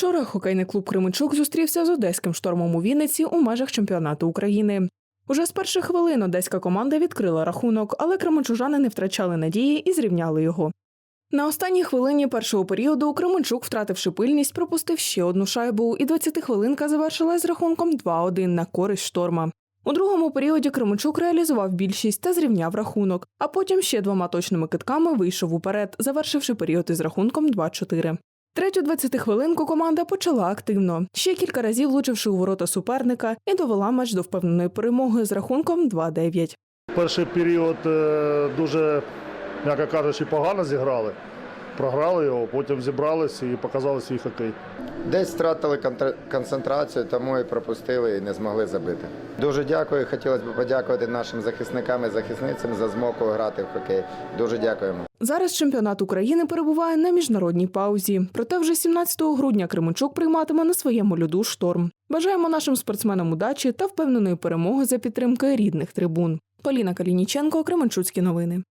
Вчора хокейний клуб Кременчук зустрівся з одеським штормом у Вінниці у межах чемпіонату України. Уже з перших хвилин одеська команда відкрила рахунок, але кременчужани не втрачали надії і зрівняли його. На останній хвилині першого періоду Кременчук, втративши пильність, пропустив ще одну шайбу, і 20-хвилинка завершилась з рахунком 2-1 на користь шторма. У другому періоді Кременчук реалізував більшість та зрівняв рахунок, а потім ще двома точними китками вийшов уперед, завершивши період із рахунком 2-4. Третю 20-хвилинку команда почала активно, ще кілька разів влучивши у ворота суперника і довела матч до впевненої перемоги з рахунком 2-9. Перший період е, дуже, м'яко кажучи, погано зіграли. Програли його, потім зібрались і показали свій хокей. Десь втратили концентрацію, тому і пропустили і не змогли забити. Дуже дякую. Хотілося б подякувати нашим захисникам і захисницям за змогу грати в хокей. Дуже дякуємо. Зараз чемпіонат України перебуває на міжнародній паузі. Проте вже 17 грудня Кременчук прийматиме на своєму льоду шторм. Бажаємо нашим спортсменам удачі та впевненої перемоги за підтримки рідних трибун. Поліна Калініченко, Кременчуцькі новини.